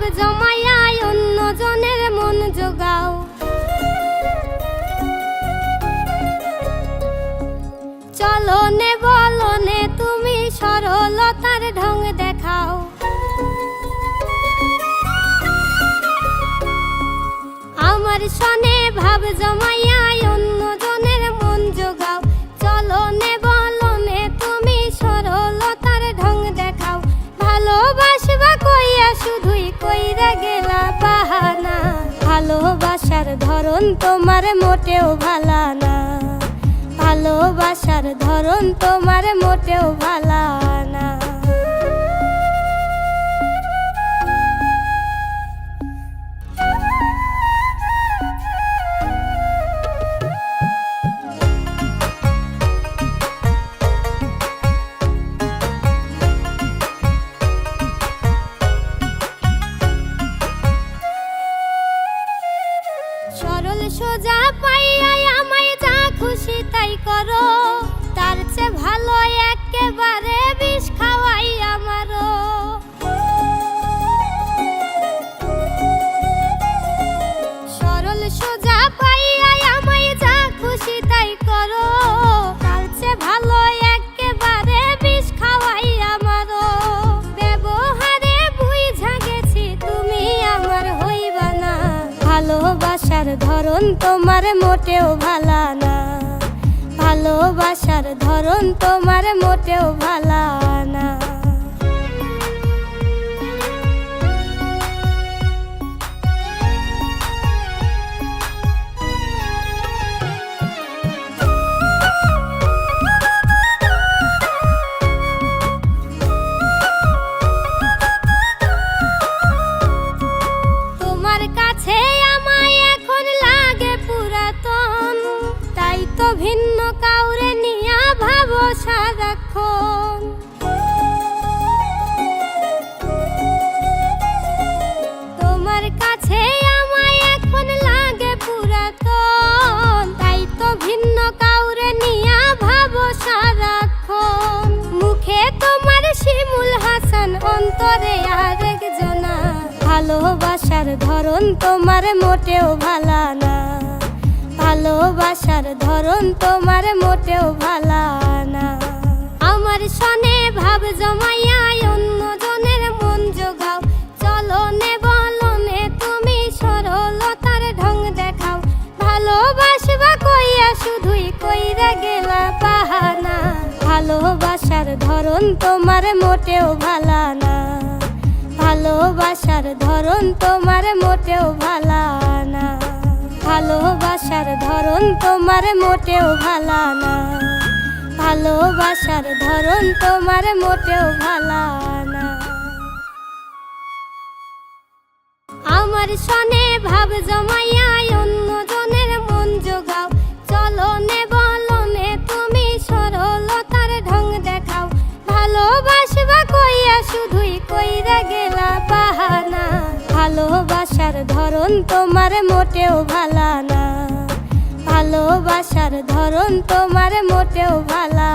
ভাব জমাইয়া অন্য জনের মন জোগাও। চলনে বলনে তুমি সরলতার ঢং দেখাও। আমার সনে ভাব জমাইয়া ধরন তোমার মোটেও ভালা না। ভালোবাসার ধরন তোমার মোটেও ভালা সরল সোজা পাইয়া আমায় যা খুশি তাই করো। তার চেয়ে ভালো ধরন তোমার মোটেও ভালা না। ভালোবাসার ধরন তোমার মোটেও ভালা না। কাছে তোমার কাছে লাগে পুরাতন। তাই তো ভিন্ন কাউরে নিয়া মুখে তোমার শিমুল হাসান, অন্তরে ভালোবাসার ধরন তোমার মোটেও ভালা না। ভালোবাসার ধরন তোমার মোটেও ভালা সনে ভাব জমাইয়া অন্য জনের মন জোগাও। চলনে বলনে তুমি সরলতার ঢং দেখাও। ভালোবাসবা কইয়া শুধুই কইরা গেলা বাহানা। ভালোবাসার ধরন তোমার মোটেও ভালা না। ভালোবাসার ধরন তোমার মোটেও ভালা না। ভালোবাসার ধরন তোমার মোটেও ভালা না। ভালোবাসার ধরন তোমার মোটেও ভালা না। আমার সনে ভাব জমাইয়া অন্য জনের মন জোগাও। চলনে বলনে তুমি সরলতার ঢং দেখাও। ভালোবাসবা কইয়া শুধুই কইরা গেলা বাহানা। ভালোবাসার ধরন তোমার মোটেও ভালা না। ভালোবাসার ধরন তোমার মোটেও ভালা